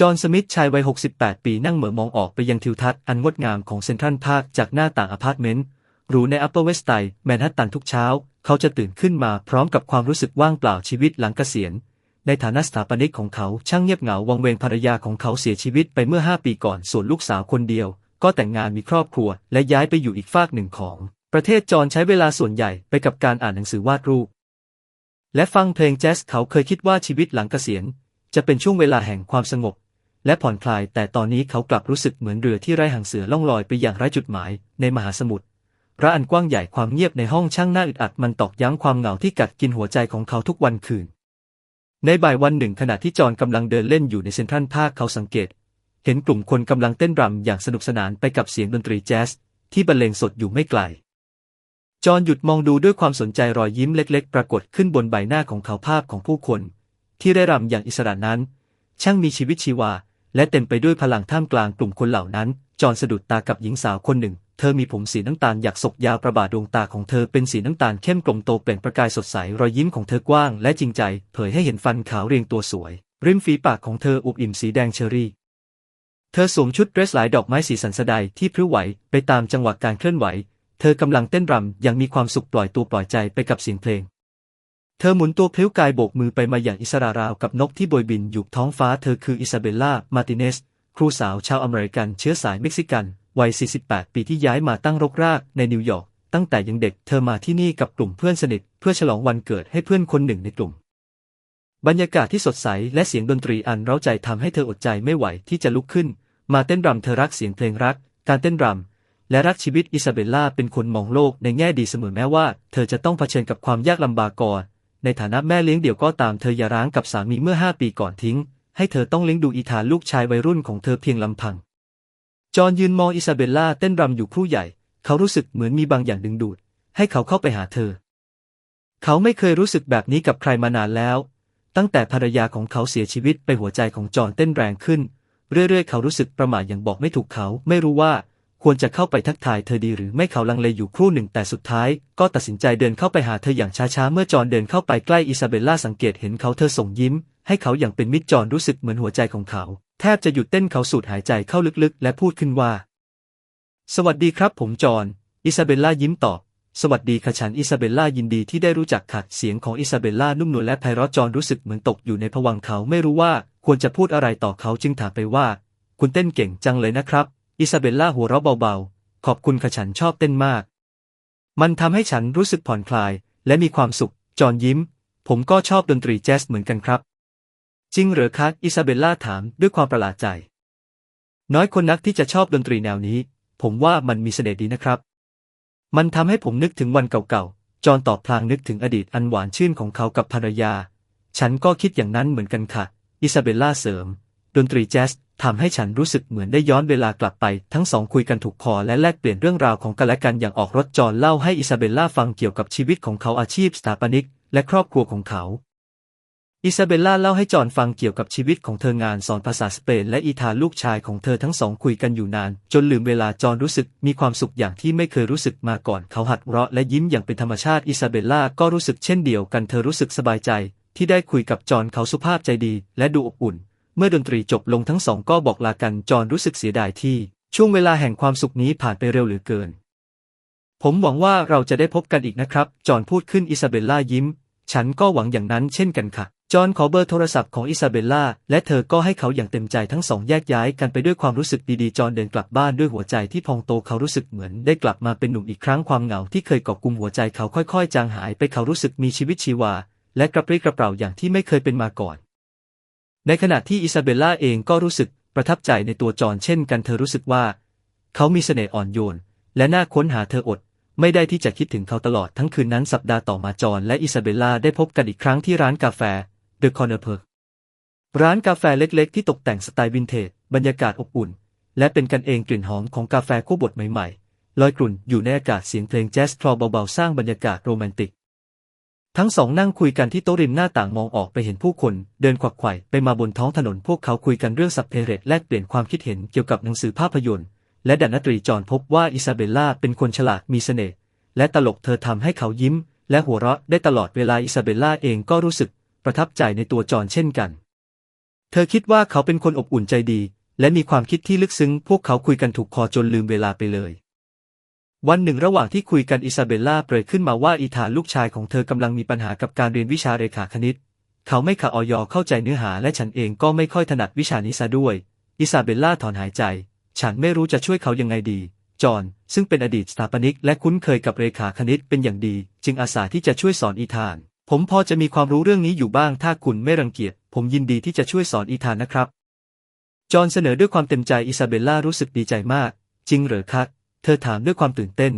จอห์นสมิธชายวัย 68 ปีนั่งเหม่อมองออกไปยังทิวทัศน์อันงดงามของเซ็นทรัลพาร์คจากหน้าต่างอพาร์ตเมนต์หรูในอัปเปอร์เวสต์ไ d แมนฮัตตันทุกเช้า เขาจะตื่นขึ้นมาพร้อมกับความรู้สึกว่างเปล่าชีวิตหลังเกษียณ ในฐานะสถาปนิกของเขาช่างเงียบเหงาวังเวงภรรยาของเขาเสียชีวิตไปเมื่อ 5 ปีก่อนส่วนลูกสาวคนเดียว ก็แต่งงานมีครอบครัว และย้ายไปอยู่อีกฝากหนึ่งของ ประเทศจอห์นใช้เวลาส่วนใหญ่ไปกับการอ่านหนังสือวาดรูป และฟังเพลงแจ๊สเขาเคยคิดว่าชีวิตหลังเกษียณ จะเป็นช่วงเวลาแห่งความสงบ และผ่อนคลาย แต่ตอนนี้เขากลับรู้สึกเหมือนเรือที่ไร้หางเสือล่องลอยไปอย่างไร้จุดหมายในมหาสมุทรพระอันกว้างใหญ่ความเงียบในห้องช่างน่าอึดอัดมันตอกย้ำความเหงาที่กัดกินหัวใจของเขาทุกวันคืน ในบ่ายวันหนึ่งขณะที่จอห์นกำลังเดินเล่นอยู่ในเซ็นทรัลพาร์คเขาสังเกต เห็นกลุ่มคนกำลังเต้นรำอย่างสนุกสนานไปกับเสียงดนตรีแจ๊สที่บรรเลงสดอยู่ไม่ไกล จอห์นหยุดมองดูด้วยความสนใจรอยยิ้มเล็ก ๆ ปรากฏขึ้นบนใบหน้าของเขาภาพของผู้คน ที่ได้รำอย่างอิสระนั้น ช่างมีชีวิตชีวา และเต็มไปด้วยพลังท่ามกลางกลุ่มคนเหล่านั้น จอห์นสะดุดตากับหญิงสาวคนหนึ่ง เธอมีผมสีน้ำตาลหยักศกยาวประบาดดวงตาของเธอเป็นสีน้ำตาลเข้มกลมโตเปล่งประกายสดใสรอยยิ้มของเธอกว้างและจริงใจ เผยให้เห็นฟันขาวเรียงตัวสวย ริมฝีปากของเธออุบอิ่มสีแดงเชอรี่ เธอสวมชุดเดรสหลายดอกไม้สีสันสดายที่พริ้วไหวไปตามจังหวะการเคลื่อนไหว เธอกำลังเต้นรำอย่างมีความสุขปล่อยตัวปล่อยใจไปกับเสียงเพลง เธอหมุนตัวพลิ้วกายโบกมือไปมาอย่างอิสระราวกับนกที่โบยบินอยู่ท้องฟ้าเธอคืออิซาเบลล่า มาติเนส ครูสาวชาวอเมริกันเชื้อสายเม็กซิกัน วัย 48 ปีที่ย้ายมาตั้งรกรากในนิวยอร์ก ตั้งแต่ยังเด็กเธอมาที่นี่กับกลุ่มเพื่อนสนิท เพื่อฉลองวันเกิดให้เพื่อนคนหนึ่งในกลุ่ม บรรยากาศที่สดใสและเสียงดนตรีอันเร้าใจทำให้เธออดใจไม่ไหวที่จะลุกขึ้น มาเต้นรำเธอรักเสียงเพลงรัก การเต้นรำและรักชีวิตอิซาเบลล่าเป็นคนมองโลกในแง่ดีเสมอแม้ว่า เธอจะต้องเผชิญกับความยากลำบากก่อน ในฐานะแม่เลี้ยงเดี่ยวก็ตามเธออย่าร้างกับสามีเมื่อ 5 ปีก่อนทิ้ง ให้เธอต้องเลี้ยงดูอีธานลูกชายวัยรุ่นของเธอเพียงลำพัง จอห์นยืนมองอิซาเบลล่าเต้นรำอยู่ครู่ใหญ่ เขารู้สึกเหมือนมีบางอย่างดึงดูด ให้เขาเข้าไปหาเธอ เขาไม่เคยรู้สึกแบบนี้กับใครมานานแล้ว ตั้งแต่ภรรยาของเขาเสียชีวิตไปหัวใจของจอห์นเต้นแรงขึ้น เรื่อยๆ เขารู้สึกประหม่าอย่างบอกไม่ถูกเขาไม่รู้ว่า ควรจะเข้าไปทักทายเธอดีหรือไม่เขาลังเลอยู่ครู่หนึ่งแต่สุดท้าย ก็ตัดสินใจเดินเข้าไปหาเธออย่างช้าๆ เมื่อจอนเดินเข้าไปใกล้อิซาเบลล่าสังเกตเห็นเขาเธอส่งยิ้ม ให้เขาอย่างเป็นมิตรจอนรู้สึกเหมือนหัวใจของเขา แทบจะหยุดเต้นเขาสูดหายใจเข้าลึกๆ และพูดขึ้นว่า สวัสดีครับผมจอนอิซาเบลล่ายิ้มตอบสวัสดีค่ะฉันอิซาเบลล่ายินดีที่ได้รู้จักค่ะเสียงของอิซาเบลล่านุ่มนวลและไพเราะจอนรู้สึกเหมือนตกอยู่ในภวังเขาไม่รู้ว่าควรจะพูดอะไรต่อเขาจึงถามไปว่า คุณเต้นเก่งจังเลยนะครับ อิซาเบลล่าหัวเราะเบาๆ ขอบคุณค่ะฉันชอบเต้นมาก มันทำให้ฉันรู้สึกผ่อนคลาย และมีความสุข จอห์นยิ้ม ผมก็ชอบดนตรีแจ๊สเหมือนกันครับ จริงเหรอคะอิซาเบลล่าถามด้วยความประหลาดใจ น้อยคนนักที่จะชอบดนตรีแนวนี้ ผมว่ามันมีเสน่ห์ดีนะครับ มันทำให้ผมนึกถึงวันเก่าๆ จอห์นตอบพลางนึกถึงอดีตอันหวานชื่นของเขากับภรรยา ฉันก็คิดอย่างนั้นเหมือนกันค่ะ อิซาเบลล่าเสริม ดนตรีแจ๊สทำให้ฉันรู้สึกเหมือนได้ย้อนเวลากลับไป ทั้งสองคุยกันถูกคอและแลกเปลี่ยนเรื่องราวของกันและกันอย่างออกรถจอนเล่าให้อิซาเบลล่าฟังเกี่ยวกับชีวิตของเขาอาชีพสถาปนิก และครอบครัวของเขา อิซาเบลล่าเล่าให้จอนฟังเกี่ยวกับชีวิตของเธองานสอนภาษาสเปนและอีธาลูกชายของเธอทั้งสองคุยกันอยู่นาน จนลืมเวลาจอนรู้สึกมีความสุขอย่างที่ไม่เคยรู้สึกมาก่อนเขาหัดเราะและยิ้มอย่างเป็นธรรมชาติอิซาเบลล่าก็รู้สึกเช่นเดียวกันเธอรู้สึกสบายใจ ที่ได้คุยกับจอนเขาสุภาพใจดี และดูอบอุ่น เมื่อดนตรีจบลงทั้งสองก็บอกลากันจอห์นรู้สึกเสียดายที่ ช่วงเวลาแห่งความสุขนี้ผ่านไปเร็วเหลือเกิน ผมหวังว่าเราจะได้พบกันอีกนะครับ จอห์นพูดขึ้นอิซาเบลล่ายิ้ม ฉันก็หวังอย่างนั้นเช่นกันค่ะ จอห์นขอเบอร์โทรศัพท์ของอิซาเบลล่าและเธอก็ให้เขาอย่างเต็มใจทั้งสองแยกย้ายกันไปด้วยความรู้สึกดีๆ จอห์นเดินกลับบ้านด้วยหัวใจที่พองโตเขารู้สึกเหมือน ได้กลับมาเป็นหนุ่มอีกครั้งความเหงาที่เคยกาะกุมหัวใจเขาค่อย ๆ จางหายไปเขารู้สึกมีชีวิตชีวา และกระปรี้กระเปร่าอย่างที่ไม่เคยเป็นมาก่อน ในขณะที่อิซาเบลล่าเองก็รู้สึกประทับใจในตัวจอห์นเช่นกันเธอรู้สึกว่า เขามีเสน่ห์อ่อนโยน และน่าค้นหาเธออด ไม่ได้ที่จะคิดถึงเขาตลอดทั้งคืนนั้นสัปดาห์ต่อมาจอห์นและอิซาเบลล่าได้พบกันอีกครั้งที่ร้านกาแฟ The Corner p e r ร้านกาแฟเล็กๆ ที่ตกแต่งสไตล์วินเทจบรรยากาศอบอุ่น และเป็นกันเองกลิ่นหอมของกาแฟคู่บดใหม่ๆลอยกลุ่นอยู่ในอากาศเสียงเพลงแจ๊สคลอเบาๆสร้างบรรยากาศโรแมนติก ทั้งสองนั่งคุยกันที่โต๊ะริมหน้าต่างมองออกไปเห็นผู้คน เดินขวักไขว่ไปมาบนท้องถนนพวกเขาคุยกันเรื่องสับเพเรตแลกเปลี่ยนความคิดเห็นเกี่ยวกับหนังสือภาพยนตร์ และดันนตรีจอห์นพบว่าอิซาเบลล่าเป็นคนฉลาดมีเสน่ห์และตลกเธอทำให้เขายิ้ม และหัวเราะได้ตลอดเวลาอิซาเบลล่าเองก็รู้สึกประทับใจในตัวจอห์นเช่นกัน เธอคิดว่าเขาเป็นคนอบอุ่นใจดี และมีความคิดที่ลึกซึ้ง พวกเขาคุยกันถูกคอจนลืมเวลาไปเลย วันหนึ่งระหว่างที่คุยกันอิซาเบลล่าเปรยขึ้นมาว่าอีธานลูกชายของเธอกำลังมีปัญหากับการเรียนวิชาเรขาคณิต เขาไม่ขาออยอเข้าใจเนื้อหาและฉันเองก็ไม่ค่อยถนัดวิชานี้ซะด้วย อิซาเบลล่าถอนหายใจ ฉันไม่รู้จะช่วยเขายังไงดี จอห์นซึ่งเป็นอดีตสถาปนิกและคุ้นเคยกับเรขาคณิตเป็นอย่างดี จึงอาสาที่จะช่วยสอนอีธาน ผมพอจะมีความรู้เรื่องนี้อยู่บ้างถ้าคุณไม่รังเกียจ ผมยินดีที่จะช่วยสอนอีธานนะครับ จอห์นเสนอด้วยความเต็มใจอิซาเบลล่ารู้สึกดีใจมาก จริงเหรอคะ เธอถามด้วยความตื่นเต้น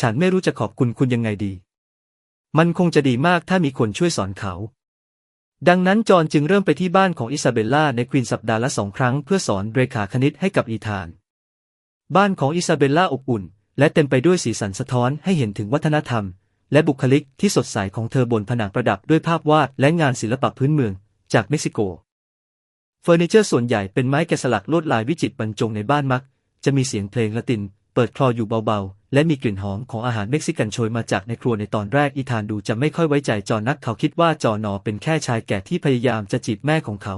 ฉันไม่รู้จะขอบคุณคุณยังไงดี มันคงจะดีมากถ้ามีคนช่วยสอนเขา ดังนั้นจอห์นจึงเริ่มไปที่บ้านของอิซาเบลล่าในควีนสัปดาห์ละสองครั้งเพื่อสอนเรขาคณิตให้กับอีธาน บ้านของอิซาเบลล่าอบอุ่น และเต็มไปด้วยสีสันสะท้อนให้เห็นถึงวัฒนธรรม และบุคลิกที่สดใสของเธอบนผนังประดับด้วยภาพวาดและงานศิลปะพื้นเมืองจากเม็กซิโก เฟอร์นิเจอร์ส่วนใหญ่เป็นไม้แกะสลักลวดลายวิจิตรบรรจงในบ้านมัก จะมีเสียงเพลงละติน เปิดคลออยู่เบาๆ และมีกลิ่นหอมของอาหารเม็กซิกันโชยมาจากในครัวในตอนแรกอีธานดูจะไม่ค่อยไว้ใจจอนักเขาคิดว่าจอนอเป็นแค่ชายแก่ที่พยายามจะจีบแม่ของเขา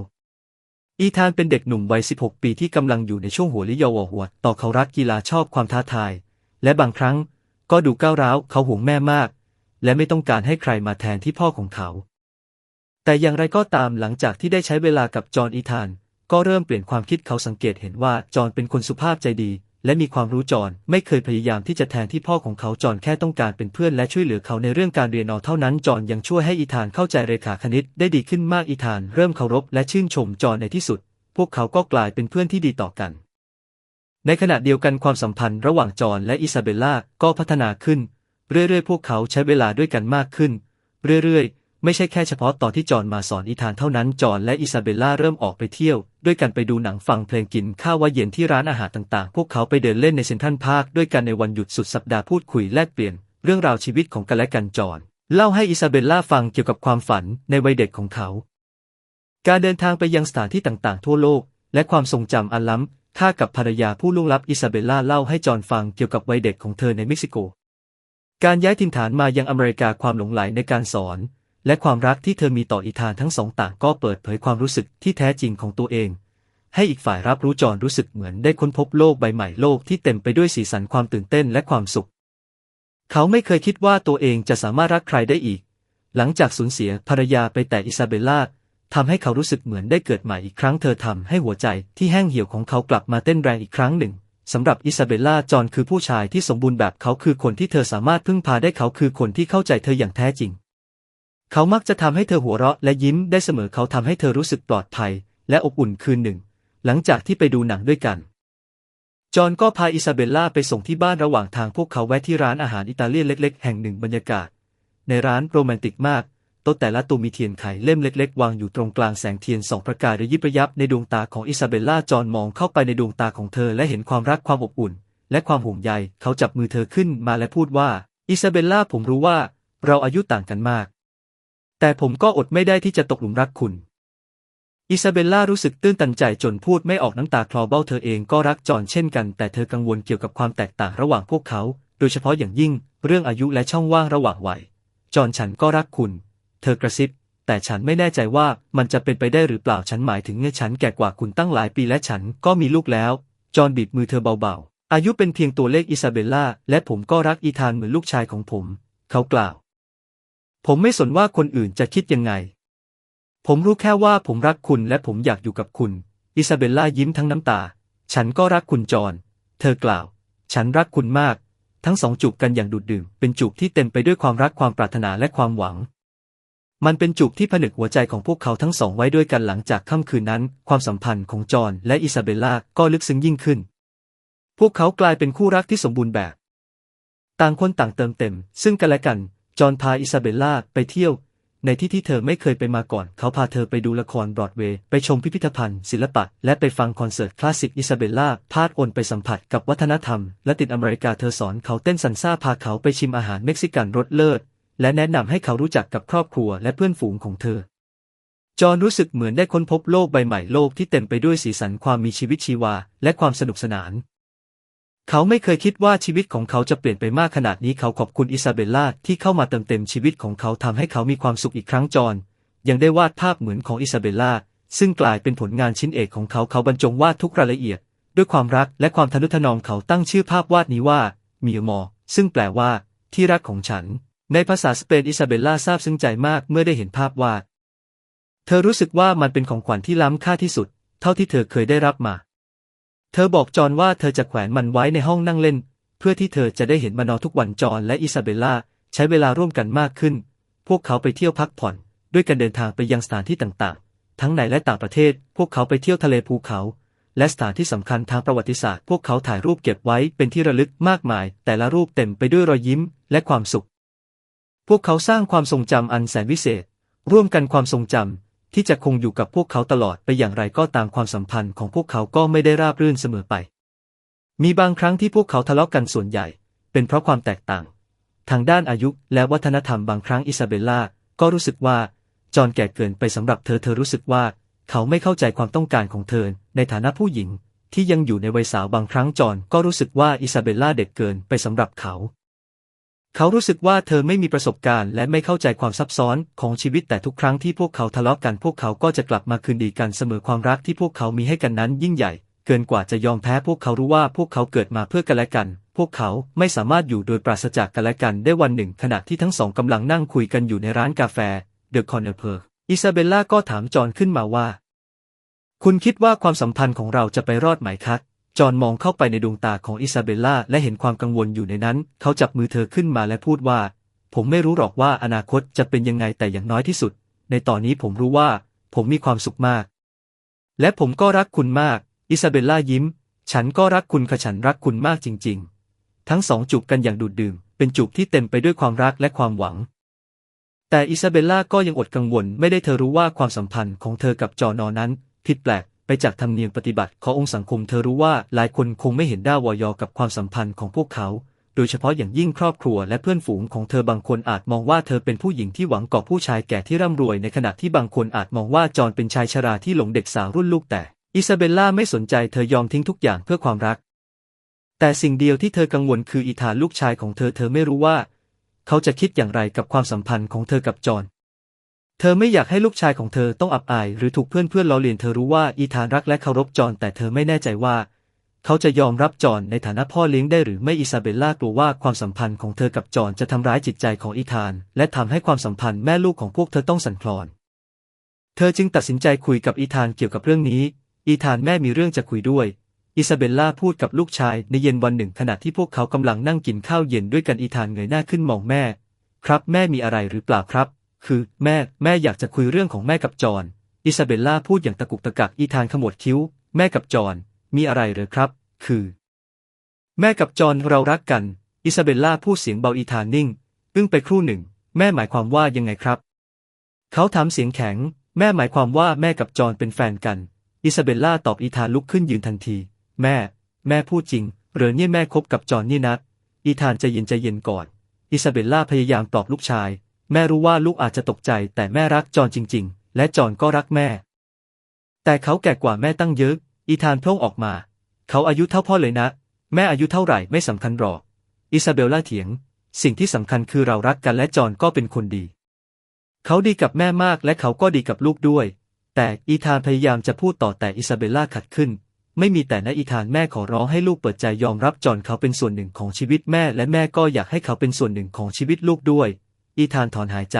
อีธานเป็นเด็กหนุ่มวัย 16 ปีที่กำลังอยู่ในช่วงหัวลิยาวหัว ต่อเขารักกีฬาชอบความท้าทาย และบางครั้งก็ดูก้าวร้าวเขาห่วงแม่มาก และไม่ต้องการให้ใครมาแทนที่พ่อของเขา แต่อย่างไรก็ตามหลังจากที่ได้ใช้เวลากับจอห์นอีธาน ก็เริ่มเปลี่ยนความคิดเขาสังเกตเห็นว่าจอห์นเป็นคนสุภาพใจดี และมีความรู้จอนไม่เคยพยายามที่จะแทนที่พ่อของเขาจอนแค่ต้องการเป็นเพื่อนและช่วยเหลือเขาในเรื่องการเรียนเอเท่านั้นจอนยังช่วยให้อีธานเข้าใจเรขาคณิตได้ดีขึ้นมากอีธานเริ่มเคารพและชื่นชมจอนในที่สุด พวกเขาก็กลายเป็นเพื่อนที่ดีต่อกัน ในขณะเดียวกันความสัมพันธ์ระหว่างจอนและอิซาเบลล่าก็พัฒนาขึ้น เรื่อยๆ พวกเขาใช้เวลาด้วยกันมากขึ้น เรื่อยๆ ไม่ใช่แค่เฉพาะตอนที่จอห์นมาสอนอีธานเท่านั้น จอห์นและอิซาเบลล่าเริ่มออกไปเที่ยว ด้วยกันไปดูหนังฟังเพลงกินข้าวว่าเย็นที่ร้านอาหารต่างๆ พวกเขาไปเดินเล่นในเซนทรัลพาร์คด้วยกันในวันหยุดสุดสัปดาห์พูดคุยแลกเปลี่ยน เรื่องราวชีวิตของกันและกันจอห์นเล่าให้อิซาเบลล่าฟังเกี่ยวกับความฝันในวัยเด็กของเขา การเดินทางไปยังสถานที่ต่างๆ ทั่วโลก และความทรงจำอันล้ำค่ากับภรรยาผู้ล่วงลับอิซาเบลล่าเล่าให้จอห์นฟังเกี่ยวกับวัยเด็กของเธอในเม็กซิโก การย้ายถิ่นฐานมายังอเมริกาความหลงใหลในการสอน และความรักที่เธอมีต่ออีธานทั้งสองต่างก็เปิดเผยความรู้สึกที่แท้จริงของตัวเอง ให้อีกฝ่ายรับรู้จอนรู้สึกเหมือนได้ค้นพบโลกใบใหม่โลกที่เต็มไปด้วยสีสันความตื่นเต้นและความสุข เขาไม่เคยคิดว่าตัวเองจะสามารถรักใครได้อีก หลังจากสูญเสียภรรยาไปแต่อิซาเบลล่าทำให้เขารู้สึกเหมือนได้เกิดใหม่อีกครั้งเธอทำให้หัวใจที่แห้งเหี่ยวของเขากลับมาเต้นแรงอีกครั้งหนึ่งสำหรับอิซาเบลล่าจอนคือผู้ชายที่สมบูรณ์แบบเขาคือคนที่เธอสามารถพึ่งพาได้เขาคือคนที่เข้าใจเธออย่างแท้จริง เขามักจะทำให้เธอหัวเราะและยิ้มได้เสมอเขาทำให้เธอรู้สึกปลอดภัย และอบอุ่นคืนหนึ่ง หลังจากที่ไปดูหนังด้วยกัน จอห์นก็พาอิซาเบลล่าไปส่งที่บ้านระหว่างทางพวกเขาแวะที่ร้านอาหารอิตาเลียนเล็ก ๆ แห่งหนึ่งบรรยากาศ ในร้านโรแมนติกมากโต๊ะแต่ละตัวมีเทียนไขเล่มเล็ก ๆ วางอยู่ตรงกลางแสงเทียนส่องประกายระยิบระยับในดวงตาของอิซาเบลล่าจอห์นมองเข้าไปในดวงตาของเธอและเห็นความรักความอบอุ่น และความห่วงใยเขาจับมือเธอขึ้นมาและพูดว่า อิซาเบลล่าผมรู้ว่า เราอายุต่างกันมาก แต่ผมก็อดไม่ได้ที่จะตกหลุมรักคุณ อิซาเบลล่ารู้สึกตื้นตันใจจนพูดไม่ออกน้ำตาคลอเบ้าเธอเองก็รักจอห์นเช่นกัน แต่เธอกังวลเกี่ยวกับความแตกต่างระหว่างพวกเขา โดยเฉพาะอย่างยิ่ง เรื่องอายุและช่องว่างระหว่างวัย จอห์นฉันก็รักคุณ เธอกระซิบ แต่ฉันไม่แน่ใจว่ามันจะเป็นไปได้หรือเปล่าฉันหมายถึงเงฉันแก่กว่าคุณตั้งหลายปีและฉันก็มีลูกแล้ว จอห์นบีบมือเธอเบาๆ อายุเป็นเพียงตัวเลขอิซาเบลล่าและผมก็รักอีธานเหมือนลูกชายของผม เขากล่าว ผมไม่สนว่าคนอื่นจะคิดยังไง ผมรู้แค่ว่าผมรักคุณและผมอยากอยู่กับคุณ อิซาเบลล่ายิ้มทั้งน้ำตา ฉันก็รักคุณจอห์นเธอกล่าว ฉันรักคุณมาก ทั้งสองจูบกันอย่างดูดดื่ม เป็นจูบที่เต็มไปด้วยความรักความปรารถนาและความหวัง มันเป็นจูบที่ผนึกหัวใจของพวกเขาทั้งสองไว้ด้วยกันหลังจากค่ำคืนนั้น ความสัมพันธ์ของจอห์นและอิซาเบลล่าก็ลึกซึ้งยิ่งขึ้น พวกเขากลายเป็นคู่รักที่สมบูรณ์แบบ ต่างคนต่างเติมเต็ม ซึ่งกันและกัน จอห์นพาอิซาเบลล่าไปเที่ยว ในที่ที่เธอไม่เคยไปมาก่อน เขาพาเธอไปดูละครบรอดเวย์ไปชมพิพิธภัณฑ์ ศิลปะ และไปฟังคอนเสิร์ตคลาสสิกอิซาเบลล่าพาดโอนไปสัมผัสกับวัฒนธรรม และติดอเมริกาเธอสอนเขาเต้นซันซ่าพาเขาไปชิมอาหารเม็กซิกันรสเลิศ และแนะนำให้เขารู้จักกับครอบครัวและเพื่อนฝูงของเธอจอห์นรู้สึกเหมือนได้ค้นพบโลกใบใหม่โลกที่เต็มไปด้วยสีสันความมีชีวิตชีวา และความสนุกสนาน เขาไม่เคยคิดว่าชีวิตของเขาจะเปลี่ยนไปมากขนาดนี้เขาขอบคุณอิซาเบลล่าที่เข้ามาเติมเต็มชีวิตของเขาทำให้เขามีความสุขอีกครั้งจอห์นยังได้วาดภาพเหมือนของอิซาเบลล่าซึ่งกลายเป็นผลงานชิ้นเอกของเขาเขาบรรจงวาดทุกรายละเอียด ด้วยความรักและความทนุถนอมเขาตั้งชื่อภาพวาดนี้ว่ามิอมอ ซึ่งแปลว่า ที่รักของฉัน ในภาษาสเปนอิซาเบลล่าซาบซึ้งใจมากเมื่อได้เห็นภาพวาด เธอรู้สึกว่ามันเป็นของขวัญที่ล้ำค่าที่สุด เท่าที่เธอเคยได้รับมา เธอบอกจอห์นว่าเธอจะแขวนมันไว้ในห้องนั่งเล่น เพื่อที่เธอจะได้เห็นมันนอนทุกวันจอห์นและอิซาเบลล่าใช้เวลาร่วมกันมากขึ้น พวกเขาไปเที่ยวพักผ่อน ด้วยการเดินทางไปยังสถานที่ต่างๆ ทั้งในและต่างประเทศ พวกเขาไปเที่ยวทะเลภูเขา และสถานที่สำคัญทางประวัติศาสตร์ พวกเขาถ่ายรูปเก็บไว้เป็นที่ระลึกมากมาย แต่ละรูปเต็มไปด้วยรอยยิ้มและความสุข พวกเขาสร้างความทรงจำอันแสนวิเศษ ร่วมกันความทรงจำ ที่จะคงอยู่กับพวกเขาตลอดไปอย่างไรก็ตามความสัมพันธ์ของพวกเขาก็ไม่ได้ราบรื่นเสมอไป มีบางครั้งที่พวกเขาทะเลาะกันส่วนใหญ่ เป็นเพราะความแตกต่าง ทางด้านอายุและวัฒนธรรมบางครั้งอิซาเบลล่าก็รู้สึกว่าจอห์นแก่เกินไปสำหรับเธอเธอรู้สึกว่า เขาไม่เข้าใจความต้องการของเธอในฐานะผู้หญิงที่ยังอยู่ในวัยสาวบางครั้งจอห์นก็รู้สึกว่าอิซาเบลล่าเด็กเกินไปสำหรับเขา เขารู้สึกว่าเธอไม่มีประสบการณ์และไม่เข้าใจความซับซ้อนของชีวิตแต่ทุกครั้งที่พวกเขาทะเลาะกันพวกเขาก็จะกลับมาคืนดีกันเสมอความรักที่พวกเขามีให้กันนั้นยิ่งใหญ่ เกินกว่าจะยอมแพ้พวกเขารู้ว่าพวกเขาเกิดมาเพื่อกันและกัน พวกเขาไม่สามารถอยู่โดยปราศจากกันและกันได้วันหนึ่ง ขณะที่ทั้งสองกำลังนั่งคุยกันอยู่ในร้านกาแฟเดอะคอนเนอร์เพอร์อิซาเบลล่าก็ถามจอห์นขึ้นมาว่า คุณคิดว่าความสัมพันธ์ของเราจะไปรอดไหมคะ จอห์นมองเข้าไปในดวงตาของอิซาเบลล่าและเห็นความกังวลอยู่ในนั้น เขาจับมือเธอขึ้นมาและพูดว่า ผมไม่รู้หรอกว่าอนาคตจะเป็นยังไงแต่อย่างน้อยที่สุด ในตอนนี้ผมรู้ว่า ผมมีความสุขมาก และผมก็รักคุณมาก อิซาเบลล่ายิ้ม ฉันก็รักคุณค่ะฉันรักคุณมากจริง ๆ ทั้งสองจูบกันอย่างดูดดื่ม เป็นจูบที่เต็มไปด้วยความรักและความหวัง แต่อิซาเบลล่าก็ยังอดกังวล ไม่ได้เธอรู้ว่าความสัมพันธ์ของเธอกับจอห์นอนั้นผิดแปลก ไปจากธรรมเนียมปฏิบัติขององค์สังคมเธอรู้ว่าหลายคนคงไม่เห็นด้าวอยอกับความสัมพันธ์ของพวกเขา โดยเฉพาะอย่างยิ่งครอบครัวและเพื่อนฝูงของเธอบางคนอาจมองว่าเธอเป็นผู้หญิงที่หวังกอบผู้ชายแก่ที่ร่ำรวยในขณะที่บางคนอาจมองว่าจอห์นเป็นชายชราที่หลงเด็กสาวรุ่นลูกแต่ อิซาเบลล่าไม่สนใจเธอยอมทิ้งทุกอย่างเพื่อความรัก แต่สิ่งเดียวที่เธอกังวลคืออีธาลูกชายของเธอเธอไม่รู้ว่า เขาจะคิดอย่างไรกับความสัมพันธ์ของเธอกับจอห์น เธอไม่อยากให้ลูกชายของเธอต้องอับอาย หรือถูกเพื่อนเพื่อนล้อเลียนเธอรู้ว่าอีธานรักและเคารพจอห์นแต่เธอไม่แน่ใจว่า เขาจะยอมรับจอห์นในฐานะพ่อเลี้ยงได้หรือไม่อิซาเบลล่ากลัวว่าความสัมพันธ์ของเธอกับจอห์นจะทำร้ายจิตใจของอีธาน และทำให้ความสัมพันธ์แม่ลูกของพวกเธอต้องสั่นคลอน เธอจึงตัดสินใจคุยกับอีธานเกี่ยวกับเรื่องนี้ อีธานแม่มีเรื่องจะคุยด้วยอิซาเบลล่าพูดกับลูกชายในเย็นวันหนึ่งขณะที่พวกเขากำลังนั่งกินข้าวเย็นด้วยกันอีธานเงยหน้าขึ้นมองแม่ ครับแม่มีอะไรหรือเปล่าครับ คือแม่แม่อยากจะคุยเรื่องของแม่กับจอห์นอิซาเบลล่าพูดอย่างตะกุกตะกักอีธานขมวดคิ้ว แม่กับจอห์นมีอะไรเหรือครับ คือ แม่กับจอห์นเรารักกัน อิซาเบลล่าพูดเสียงเบาอีธานนิ่ง อึ้งไปครู่หนึ่ง แม่หมายความว่ายังไงครับ เขาถามเสียงแข็ง แม่หมายความว่าแม่กับจอห์นเป็นแฟนกัน อิซาเบลล่าตอบอีธานลุกขึ้นยืนทันที แม่ แม่พูดจริงหรือเนี่ยแม่คบกับจอห์นนี่นะอีธานใจเย็นใจเย็นก่อน อิซาเบลล่าพยายามปลอบลูกชาย แม่รู้ว่าลูกอาจจะตกใจแต่แม่รักจอห์นจริง ๆ และจอห์นก็รักแม่ แต่เขาแก่กว่าแม่ตั้งเยอะ อีธานพร่งออกมา เขาอายุเท่าพ่อเลยนะ แม่อายุเท่าไหร่ไม่สำคัญหรอก อิซาเบลล่าเถียง สิ่งที่สำคัญคือเรารักกันและจอห์นก็เป็นคนดี เขาดีกับแม่มากและเขาก็ดีกับลูกด้วย แต่อีธานพยายามจะพูดต่อแต่อิซาเบลล่าขัดขึ้น ไม่มีแต่นะอีธานแม่ขอร้องให้ลูกเปิดใจยอมรับจอห์นเขาเป็นส่วนหนึ่งของชีวิตแม่และแม่ก็อยากให้เขาเป็นส่วนหนึ่งของชีวิตลูกด้วย อีธานถอนหายใจ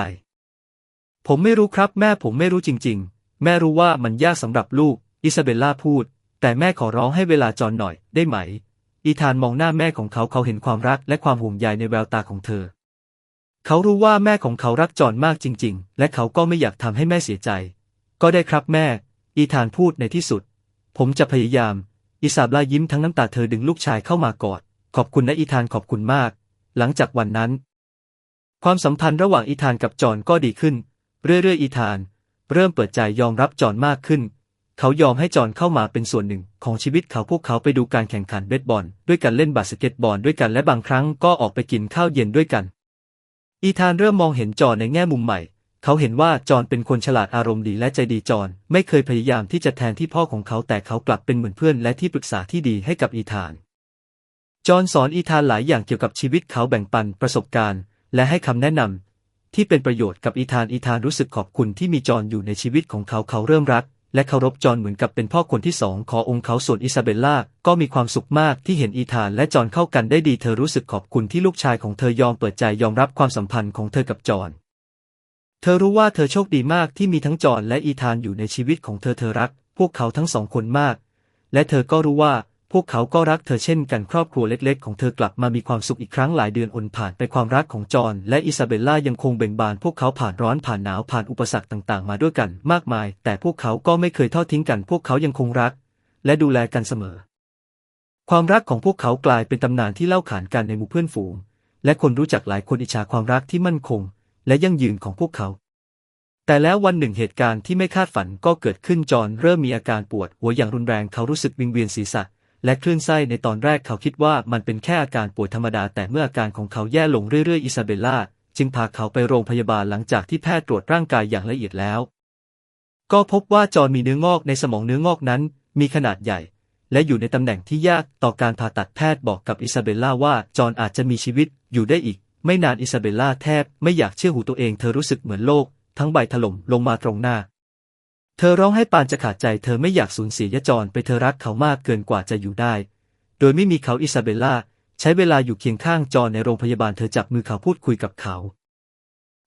ผมไม่รู้ครับ แม่ผมไม่รู้จริง ๆ แม่รู้ว่ามันยากสำหรับลูก อิซาเบลล่าพูด แต่แม่ขอร้องให้เวลาจอนหน่อยได้ไหม อีธานมองหน้าแม่ของเขาเขาเห็นความรักและความห่วงใยในแววตาของเธอ เขารู้ว่าแม่ของเขารักจอนมากจริง ๆ และเขาก็ไม่อยากทำให้แม่เสียใจ ก็ได้ครับแม่ อีธานพูดในที่สุด ผมจะพยายาม อิซาเบลายิ้มทั้งน้ำตาเธอดึงลูกชายเข้ามากอดขอบคุณนะอีธานขอบคุณมาก หลังจากวันนั้น ความสัมพันธ์ระหว่างอีธานกับจอห์นก็ดีขึ้น เรื่อยๆอีธาน เริ่มเปิดใจยอมรับจอห์นมากขึ้น เขายอมให้จอห์นเข้ามาเป็นส่วนหนึ่งของชีวิตเขาพวกเขาไปดูการแข่งขันเบสบอล ด้วยกันเล่นบาสเกตบอลด้วยกันและบางครั้งก็ออกไปกินข้าวเย็นด้วยกัน อีธานเริ่มมองเห็นจอห์นในแง่มุมใหม่ เขาเห็นว่าจอห์นเป็นคนฉลาดอารมณ์ดีและใจดีจอห์นไม่เคยพยายามที่จะแทนที่พ่อของเขาแต่เขากลับเป็นเหมือนเพื่อนและที่ปรึกษาที่ดีให้กับอีธานจอห์นสอนอีธานหลายอย่างเกี่ยวกับชีวิตเขาแบ่งปันประสบการณ์ และให้คำแนะนำที่เป็นประโยชน์กับอีธานอีธานรู้สึกขอบคุณที่มีจอห์นอยู่ในชีวิตของเขาเขาเริ่มรัก และเคารพจอห์นเหมือนกับเป็นพ่อคนที่สองขององค์เขาส่วนอิซาเบลล่าก็มีความสุขมากที่เห็นอีธานและจอห์นเข้ากันได้ดีเธอรู้สึกขอบคุณที่ลูกชายของเธอยอมเปิดใจยอมรับความสัมพันธ์ของเธอกับจอห์นเธอรู้ว่าเธอโชคดีมากที่มีทั้งจอห์นและอีธานอยู่ในชีวิตของเธอเธอรัก พวกเขาทั้งสองคนมาก และเธอก็รู้ว่า พวกเขาก็รักเธอเช่นกันครอบครัวเล็กๆ ของเธอกลับมามีความสุขอีกครั้งหลายเดือนอนผ่านไปความรักของจอห์นและอิซาเบลล่ายังคงเบ่งบานพวกเขาผ่านร้อนผ่านหนาวผ่านอุปสรรคต่างๆ มาด้วยกันมากมาย แต่พวกเขาก็ไม่เคยทอดทิ้งกัน พวกเขายังคงรัก และดูแลกันเสมอ ความรักของพวกเขากลายเป็นตำนานที่เล่าขานกันในหมู่เพื่อนฝูง และคนรู้จักหลายคนอิจฉาความรักที่มั่นคง และยั่งยืนของพวกเขาแต่แล้ววันหนึ่งเหตุการณ์ที่ไม่คาดฝันก็เกิดขึ้นจอห์นเริ่มมีอาการปวดหัวอย่างรุนแรงเขารู้สึกวิงเวียนศีรษะ และคลื่นไส้ในตอนแรกเขาคิดว่ามันเป็นแค่อาการป่วดธรรมดา แต่เมื่ออาการของเขาแย่ลงเรื่อยๆ อิซาเบลล่า จึงพาเขาไปโรงพยาบาลหลังจากที่แพทย์ตรวจร่างกายอย่างละเอียดแล้ว ก็พบว่าจอร์มีเนื้องอกในสมองเนื้องอกนั้น มีขนาดใหญ่ และอยู่ในตำแหน่งที่ยากต่อการผ่าตัดแพทย์บอกกับอิซาเบลล่าว่าจอร์อาจจะมีชีวิตอยู่ได้อีก ไม่นานอิซาเบลล่าแทบไม่อยากเชื่อหูตัวเองเธอรู้สึกเหมือนโลก ทั้งใบถล่มลงมาตรงหน้า เธอร้องให้ปานจะขาดใจเธอไม่อยากสูญเสียยะจรไปเธอรักเขามากเกินกว่าจะอยู่ได้ โดยไม่มีเขาอิซาเบลล่า ใช้เวลาอยู่เคียงข้างจอนในโรงพยาบาลเธอจับมือเขาพูดคุยกับเขา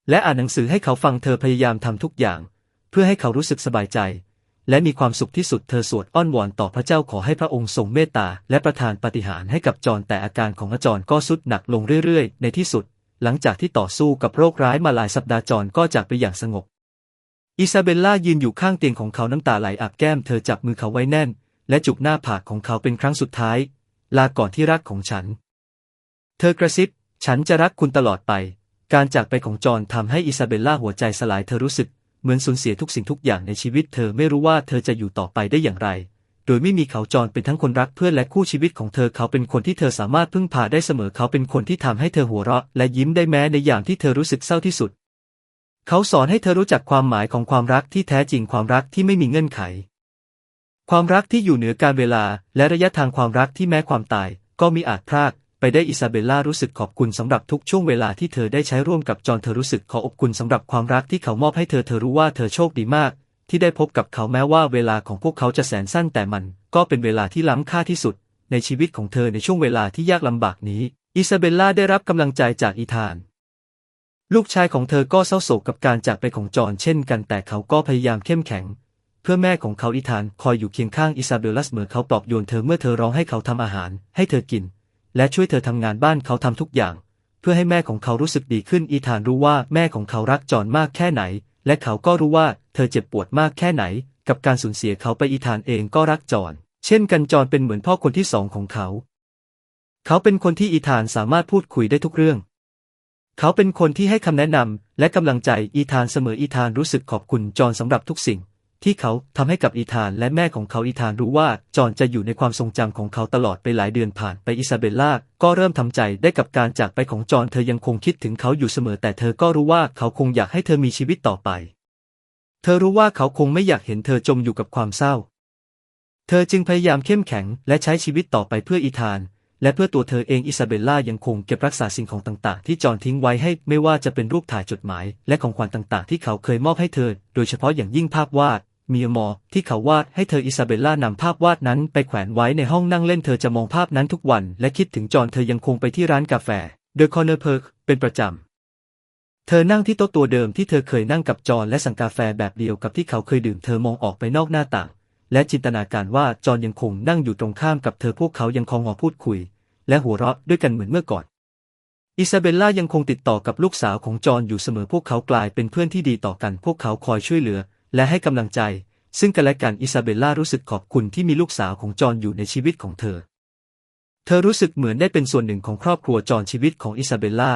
และอ่านหนังสือให้เขาฟังเธอพยายามทำทุกอย่าง เพื่อให้เขารู้สึกสบายใจ และมีความสุขที่สุดเธอสวดอ้อนวอนต่อพระเจ้าขอให้พระองค์ทรงเมตตา และประทานปฏิหารให้กับจอนแต่อาการของอาจรก็สุดหนักลงเรื่อยๆ ในที่สุด หลังจากที่ต่อสู้กับโรคร้ายมาหลายสัปดาห์จอนก็จากไปอย่างสงบ อิซาเบลล่ายืนอยู่ข้างเตียงของเขาน้ำตาไหลอาบแก้มเธอจับมือเขาไว้แน่น และจุกหน้าผากของเขาเป็นครั้งสุดท้าย ลาก่อนที่รักของฉัน เธอกระซิบ ฉันจะรักคุณตลอดไป การจากไปของจอห์นทำให้อิซาเบลล่าหัวใจสลายเธอรู้สึก เหมือนสูญเสียทุกสิ่งทุกอย่างในชีวิต เธอไม่รู้ว่าเธอจะอยู่ต่อไปได้อย่างไร โดยไม่มีเขาจอห์นเป็นทั้งคนรักเพื่อนและคู่ชีวิตของเธอเขาเป็นคนที่เธอสามารถพึ่งพาได้เสมอเขาเป็นคนที่ทำให้เธอหัวเราะ และยิ้มได้แม้ในอย่างที่เธอรู้สึกเศร้าที่สุด เขาสอนให้เธอรู้จักความหมายของความรักที่แท้จริงความรักที่ไม่มีเงื่อนไข ความรักที่อยู่เหนือการเวลาและระยะทางความรักที่แม้ความตาย ก็มีอาจพลากไปได้อิซาเบลล่ารู้สึกขอบคุณสำหรับทุกช่วงเวลาที่เธอได้ใช้ร่วมกับจอห์นเธอรู้สึกขออบคุณสำหรับความรักที่เขามอบให้เธอเธอรู้ว่าเธอโชคดีมาก ที่ได้พบกับเขาแม้ว่าเวลาของพวกเขาจะแสนสั้นแต่มัน ก็เป็นเวลาที่ล้ำค่าที่สุด ในชีวิตของเธอในช่วงเวลาที่ยากลำบากนี้ อิซาเบลล่าได้รับกำลังใจจากอีธาน ลูกชายของเธอก็เศร้าโศกกับการจากไปของจอห์นเช่นกันแต่เขาก็พยายามเข้มแข็ง เพื่อแม่ของเขาอีธานคอยอยู่เคียงข้างอิซาเบลล่าเสมอเขาปลอบโยนเธอเมื่อเธอร้องให้เขาทำอาหาร ให้เธอกิน และช่วยเธอทำงานบ้านเขาทำทุกอย่าง เพื่อให้แม่ของเขารู้สึกดีขึ้นอีธานรู้ว่าแม่ของเขารักจอนมากแค่ไหน และเขาก็รู้ว่าเธอเจ็บปวดมากแค่ไหน กับการสูญเสียเขาไปอีธานเองก็รักจอนเช่นกันจอนเป็นเหมือนพ่อคนที่สองของเขา เขาเป็นคนที่อีธานสามารถพูดคุยได้ทุกเรื่อง เขาเป็นคนที่ให้คำแนะนำและกำลังใจอีธานเสมออีธานรู้สึกขอบคุณจอนสำหรับทุกสิ่ง ที่เขาทำให้กับอีธานและแม่ของเขาอีธานรู้ว่าจอนจะอยู่ในความทรงจำของเขาตลอดไปหลายเดือนผ่านไปอิซาเบลล่าก็เริ่มทำใจได้กับการจากไปของจอนเธอยังคงคิดถึงเขาอยู่เสมอแต่เธอก็รู้ว่าเขาคงอยากให้เธอมีชีวิตต่อไป เธอรู้ว่าเขาคงไม่อยากเห็นเธอจมอยู่กับความเศร้า เธอจึงพยายามเข้มแข็งและใช้ชีวิตต่อไปเพื่ออีธาน และเพื่อตัวเธอเองอิซาเบลล่ายังคงเก็บรักษาสิ่งของต่างๆ ที่จอห์นทิ้งไว้ให้ไม่ว่าจะเป็นรูปถ่ายจดหมาย และของขวัญต่างๆ ที่เขาเคยมอบให้เธอ โดยเฉพาะอย่างยิ่งภาพวาดมีมอ ที่เขาวาดให้เธออิซาเบลล่านำภาพวาดนั้นไปแขวนไว้ในห้องนั่งเล่นเธอจะมองภาพนั้นทุกวัน และคิดถึงจอห์นเธอยังคงไปที่ร้านกาแฟเดอะคอร์เนอร์เพิร์กเป็นประจำ เธอนั่งที่โต๊ะตัวเดิมที่เธอเคยนั่งกับจอห์นและสั่งกาแฟแบบเดียวกับที่เขาเคยดื่มเธอมองออกไปนอกหน้าต่าง และจินตนาการว่าจอห์นยังคงนั่งอยู่ตรงข้ามกับเธอพวกเขายังคงหอพูดคุย และหัวเราะด้วยกันเหมือนเมื่อก่อน อิซาเบลล่ายังคงติดต่อกับลูกสาวของจอห์นอยู่เสมอพวกเขากลายเป็นเพื่อนที่ดีต่อกันพวกเขาคอยช่วยเหลือ และให้กำลังใจ ซึ่งกันและกันอิซาเบลล่ารู้สึกขอบคุณที่มีลูกสาวของจอนอยู่ในชีวิตของเธอ เธอรู้สึกเหมือนได้เป็นส่วนหนึ่งของครอบครัวจอนชีวิตของอิซาเบลล่า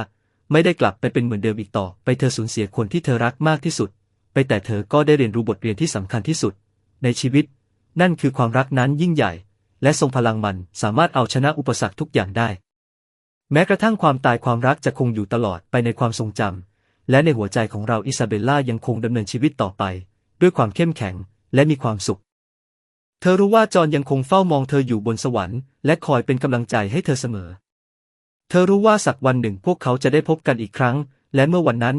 ไม่ได้กลับไปเป็นเหมือนเดิมอีกต่อไปเธอสูญเสียคนที่เธอรักมากที่สุด ไปแต่เธอก็ได้เรียนรู้บทเรียนที่สำคัญที่สุด ในชีวิต นั่นคือความรักนั้นยิ่งใหญ่ และทรงพลังมันสามารถเอาชนะอุปสรรคทุกอย่างได้ แม้กระทั่งความตายความรักจะคงอยู่ตลอดไปในความทรงจำและในหัวใจของเราอิซาเบลล่ายังคงดำเนินชีวิตต่อไป ด้วยความเข้มแข็งและมีความสุข เธอรู้ว่าจอนยังคงเฝ้ามองเธออยู่บนสวรรค์และคอยเป็นกำลังใจให้เธอเสมอ เธอรู้ว่าสักวันหนึ่งพวกเขาจะได้พบกันอีกครั้ง และเมื่อวันนั้น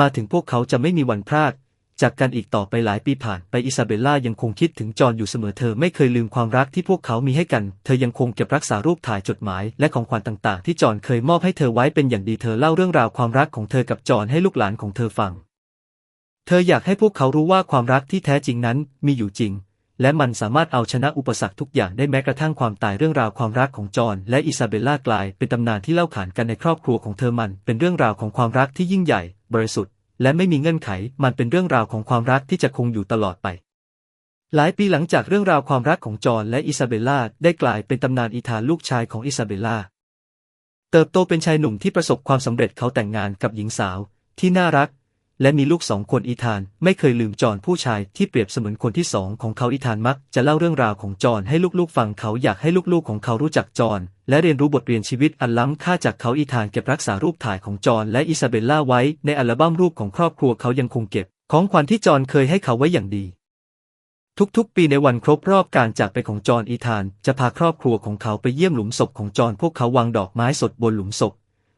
มาถึงพวกเขาจะไม่มีวันพลาด จากกันอีกต่อไปหลายปีผ่านไปอิซาเบลล่ายังคงคิดถึงจอห์นอยู่เสมอเธอไม่เคยลืมความรักที่พวกเขามีให้กัน เธอยังคงเก็บรักษารูปถ่ายจดหมาย และของขวัญต่างๆ ที่จอห์นเคยมอบให้เธอไว้เป็นอย่างดีเธอเล่าเรื่องราวความรักของเธอกับจอห์นให้ลูกหลานของเธอฟัง เธออยากให้พวกเขารู้ว่าความรักที่แท้จริงนั้นมีอยู่จริง และมันสามารถเอาชนะอุปสรรคทุกอย่างได้แม้กระทั่งความตายเรื่องราวความรักของจอห์นและอิซาเบลล่ากลายเป็นตำนานที่เล่าขานกันในครอบครัวของเธอมัน เป็นเรื่องราวของความรักที่ยิ่งใหญ่ บริสุทธิ์ และไม่มีเงื่อนไข มันเป็นเรื่องราวของความรักที่จะคงอยู่ตลอดไป หลายปีหลังจากเรื่องราวความรักของจอห์นและอิซาเบลล่าได้กลายเป็นตำนานอีธานลูกชายของอิซาเบลล่า เติบโตเป็นชายหนุ่มที่ประสบความสำเร็จเขาแต่งงานกับหญิงสาว ที่น่ารัก และมีลูกสองคนอีธานไม่เคยลืมจอห์นผู้ชายที่เปรียบเสมือนคนที่สองของเขาอีธานมัก จะเล่าเรื่องราวของจอห์นให้ลูกๆฟังเขาอยากให้ลูกๆของเขารู้จักจอห์นและเรียนรู้บทเรียนชีวิตอันล้ำค่าจากเขาอีธานเก็บรักษารูปถ่ายของจอห์นและอิซาเบลล่าไว้ในอัลบั้มรูปของครอบครัวเขายังคงเก็บ ของขวัญที่จอห์นเคยให้เขาไว้อย่างดี ทุกๆ ปีในวันครบรอบการจากไปของจอห์นอีธาน จะพาครอบครัวของเขาไปเยี่ยมหลุมศพของจอห์นพวกเขาวางดอกไม้สดบนหลุมศพ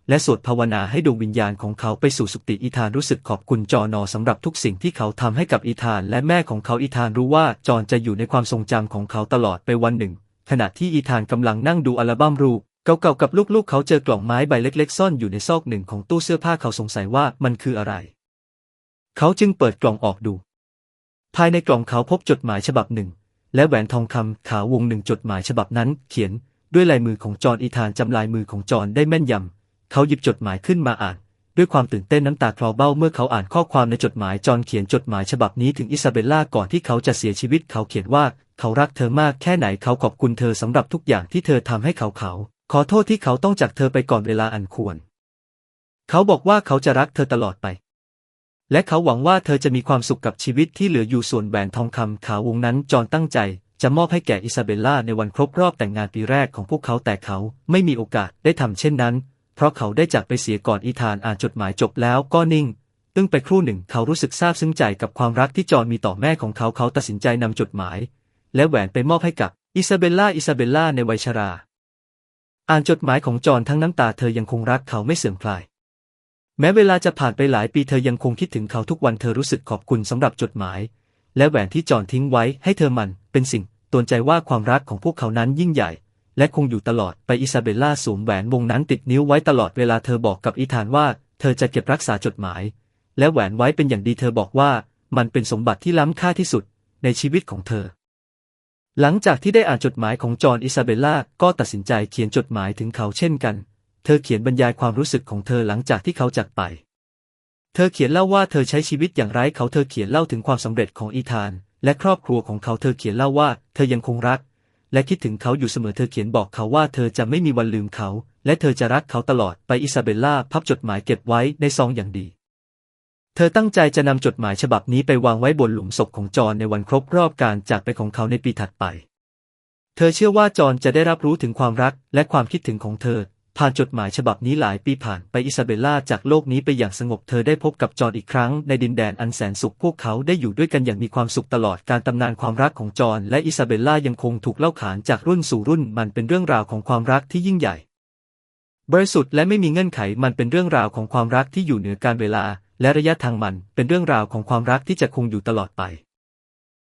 และสวดภาวนาให้ดวงวิญญาณของเขาไปสู่สุคติอีธานรู้สึกขอบคุณจอหนอสำหรับทุกสิ่งที่เขาทำให้กับอีธาน และแม่ของเขาอีธานรู้ว่าจอนจะอยู่ในความทรงจำของเขาตลอดไปวันหนึ่ง ขณะที่อีธานกำลังนั่งดูอัลบั้มรูปเก่าๆกับลูกๆ เขาเจอกล่องไม้ใบเล็ก ๆ ซ่อนอยู่ในซอกหนึ่งของตู้เสื้อผ้าเขาสงสัยว่ามันคืออะไร เขาจึงเปิดกล่องออกดู ภายในกล่องเขาพบจดหมายฉบับหนึ่ง และแหวนทองคำขาววงหนึ่งจดหมายฉบับนั้น เขียนด้วยลายมือของจอนอีธานจำลายมือของจอนได้แม่นยำ เขาหยิบจดหมายขึ้นมาอ่าน ด้วยความตื่นเต้นน้ำตาคลอเบ้าเมื่อเขาอ่านข้อความในจดหมายจอนเขียนจดหมายฉบับนี้ถึงอิซาเบลล่าก่อนที่เขาจะเสียชีวิตเขาเขียนว่าเขารักเธอมากแค่ไหนเขาขอบคุณเธอสำหรับทุกอย่างที่เธอทำให้เขาเขา ขอโทษที่เขาต้องจากเธอไปก่อนเวลาอันควร เขาบอกว่าเขาจะรักเธอตลอดไปและเขาหวังว่าเธอจะมีความสุขกับชีวิตที่เหลืออยู่ส่วนแหวนทองคำขาววงนั้นจอนตั้งใจ จะมอบให้แก่อิซาเบลล่าในวันครบรอบแต่งงานปีแรกของพวกเขาแต่เขาไม่มีโอกาสได้ทำเช่นนั้น ราะเขาได้จากไปเสียก่อนอีธานอ่านจดหมายจบแล้วก็นิ่งตึงไปครู่หนึ่งเขารู้สึกซาบซึ้งใจกับความรักที่จอห์นมีต่อแม่ของเขาเขาตัดสินใจนำจดหมาย และแหวนไปมอบให้กับอิซาเบลล่าอิซาเบลล่าในวัยชรา อ่านจดหมายของจอห์นทั้งน้ำตาเธอยังคงรักเขาไม่เสื่อมคลาย แม้เวลาจะผ่านไปหลายปีเธอยังคงคิดถึงเขาทุกวันเธอรู้สึกขอบคุณสำหรับจดหมาย และแหวนที่จอห์นทิ้งไว้ให้เธอมันเป็นสิ่งตวนใจว่าความรักของพวกเขานั้นยิ่งใหญ่ และคงอยู่ตลอดไปอิซาเบลล่าสวมแหวนวงนั้นติดนิ้วไว้ตลอดเวลาเธอบอกกับอีธานว่า เธอจะเก็บรักษาจดหมาย และแหวนไว้เป็นอย่างดีเธอบอกว่า มันเป็นสมบัติที่ล้ำค่าที่สุดในชีวิตของเธอ หลังจากที่ได้อ่านจดหมายของจอห์นอิซาเบลล่าก็ตัดสินใจเขียนจดหมายถึงเขาเช่นกัน เธอเขียนบรรยายความรู้สึกของเธอหลังจากที่เขาจากไป เธอเขียนเล่าว่าเธอใช้ชีวิตอย่างไร้เขาเธอเขียนเล่าถึงความสำเร็จของอีธาน และครอบครัวของเขาเธอเขียนเล่าว่า เธอยังคงรัก และคิดถึงเขาอยู่เสมอเธอเขียนบอกเขาว่าเธอจะไม่มีวันลืมเขา และเธอจะรักเขาตลอดไปอิซาเบลล่าพับจดหมายเก็บไว้ในซองอย่างดี เธอตั้งใจจะนำจดหมายฉบับนี้ไปวางไว้บนหลุมศพของจอห์นในวันครบรอบการจากไปของเขาในปีถัดไป เธอเชื่อว่าจอห์นจะได้รับรู้ถึงความรักและความคิดถึงของเธอ ผ่านจดหมายฉบับนี้หลายปีผ่านไปอิซาเบลล่าจากโลกนี้ไปอย่างสงบเธอได้พบกับจอห์นอีกครั้งในดินแดนอันแสนสุขพวกเขาได้อยู่ด้วยกันอย่างมีความสุขตลอดการตำนานความรักของจอห์นและอิซาเบลล่ายังคงถูกเล่าขานจากรุ่นสู่รุ่นมันเป็นเรื่องราวของความรักที่ยิ่งใหญ่ บริสุทธิ์และไม่มีเงื่อนไขมันเป็นเรื่องราวของความรักที่อยู่เหนือการเวลา และระยะทางมันเป็นเรื่องราวของความรักที่จะคงอยู่ตลอดไป